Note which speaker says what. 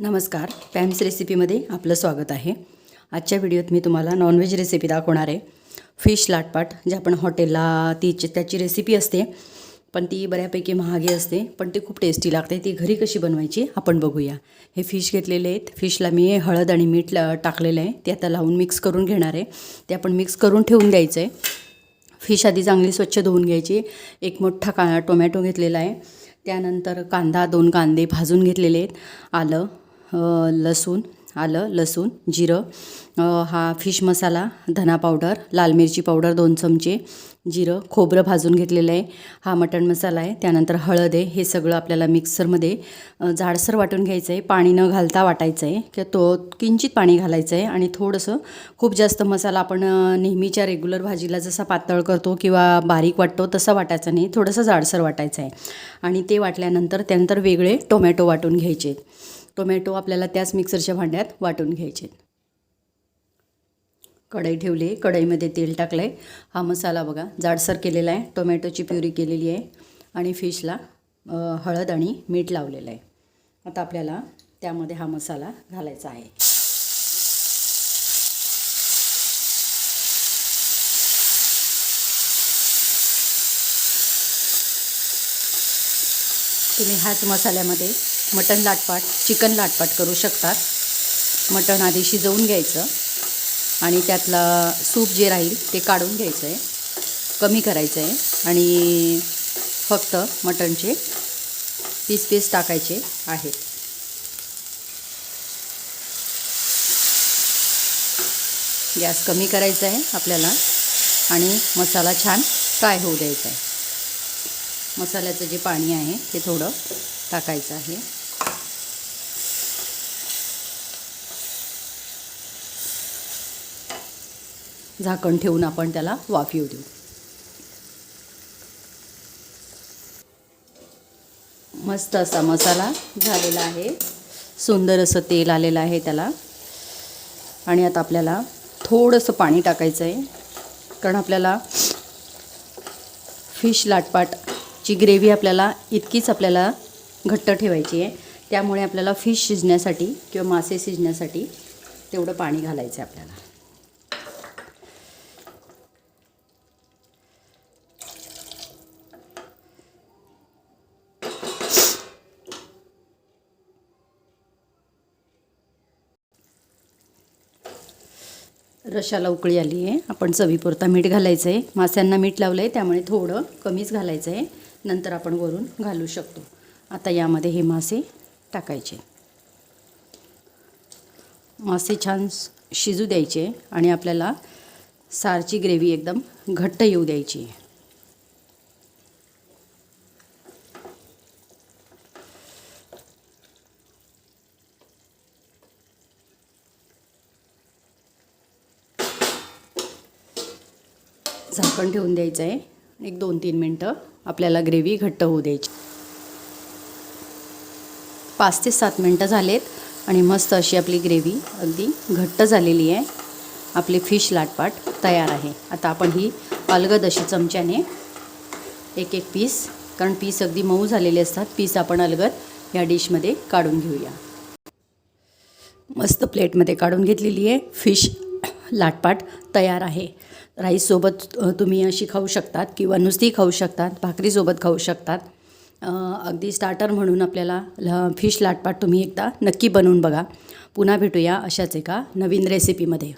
Speaker 1: नमस्कार पॅम्स रेसिपीमध्ये आपलं स्वागत आहे. आजच्या व्हिडिओत मी तुम्हाला नॉनव्हेज रेसिपी दाखवणार आहे. फिश लाटपाट जे आपण हॉटेलला तीची त्याची रेसिपी असते पण ती बऱ्यापैकी महागी असते पण ती खूप टेस्टी लागते. ती घरी कशी बनवायची आपण बघूया. हे फिश घेतलेले आहेत. फिशला मी हळद आणि मीठ टाकलेलं आहे. ते आता लावून मिक्स करून घेणार आहे. ते आपण मिक्स करून ठेवून द्यायचं आहे फिश आधी चांगली स्वच्छ धुवून घ्यायची. एक मोठा का टोमॅटो घेतलेला आहे. त्यानंतर कांदा दोन कांदे भाजून घेतलेले आहेत. आलं लसूण आलं लसूण जिरं. हा फिश मसाला धना पावडर लाल मिरची पावडर दोन चमचे जिरं खोबरं भाजून घेतलेलं आहे. हा मटण मसाला आहे. त्यानंतर हळद आहे. हे सगळं आपल्याला मिक्सरमध्ये जाडसर वाटून घ्यायचं आहे. पाणी न घालता वाटायचं आहे. किंवा तो किंचित पाणी घालायचं आहे. आणि थोडंसं खूप जास्त मसाला आपण नेहमीच्या रेग्युलर भाजीला जसा पातळ करतो किंवा बारीक वाटतो तसा वाटायचा नाही. थोडंसं जाडसर वाटायचं आहे. आणि ते वाटल्यानंतर त्यानंतर वेगळे टोमॅटो वाटून घ्यायचे आहेत. टोमॅटो आपल्याला त्याच मिक्सरच्या भांड्यात वाटून घ्यायचे. आहेत कढई ठेवली आहे. कढईमध्ये तेल टाकलं आहे हा मसाला बघा जाडसर केलेला आहे. टोमॅटोची प्युरी केलेली आहे. आणि फिशला हळद आणि मीठ लावलेलं आहे. आता आपल्याला त्यामध्ये हा मसाला घालायचा आहे. तुम्ही ह्याच मसाल्यामध्ये मटण लाटपाट चिकन लाटपाट करू शकतात. मटण आधी शिजवून घ्यायचं आणि त्यातला सूप जे राहील ते काढून घ्यायचं आहे कमी करायचं आहे आणि फक्त मटणचे पीस पीस टाकायचे आहेत. गॅस कमी करायचा आहे आपल्याला आणि मसाला छान फ्राय होऊ द्यायचा आहे मसाल्याचं जे पाणी आहे ते थोडं टाकायचं आहे. झाकण ठेवून आपण त्याला वाफ येऊ देऊ. मस्त असा मसाला झालेला आहे. सुंदर असं तेल आलेलं आहे त्याला. आणि आता आपल्याला थोडंसं पाणी टाकायचं आहे कारण आपल्याला फिश लाटपाटची ग्रेव्ही आपल्याला इतकीच आपल्याला घट्ट ठेवायची आहे. त्यामुळे आपल्याला फिश शिजण्यासाठी किंवा मासे शिजण्यासाठी तेवढं पाणी घालायचं आहे आपल्याला. रशाला उकळी आली आहे. आपण चवीपुरता मीठ घालायचं आहे मास्यांना मीठ लावलं आहे त्यामुळे थोडं कमीच घालायचं आहे नंतर आपण वरून घालू शकतो. आता यामध्ये हे मासे टाकायचे. मासे छान शिजू द्यायचे आणि आपल्याला सारची ग्रेव्ही एकदम घट्ट येऊ द्यायची आहे. झाकण ठेवून द्यायचं आहे एक दोन तीन मिनटं आपल्याला ग्रेव्ही घट्ट होऊ द्यायची. पाच ते सात मिनटं झालेत आणि मस्त अशी आपली ग्रेव्ही अगदी घट्ट झालेली आहे. आपली फिश लाटपाट तयार आहे. आता आपण ही अलगद अशी चमच्याने एक एक पीस कारण पीस अगदी मऊ झालेले असतात पीस आपण अलगद या डिशमध्ये काढून घेऊया. मस्त प्लेटमध्ये काढून घेतलेली आहे फिश लाटपाट तयार आहे. राईससोबत तुम्ही अशी खाऊ शकतात किंवा नुसती खाऊ शकतात भाकरीसोबत खाऊ शकतात. अगदी स्टार्टर म्हणून आपल्याला ल फिश लाटपाट तुम्ही एकदा नक्की बनवून बघा. पुन्हा भेटूया अशाच एका नवीन रेसिपीमध्ये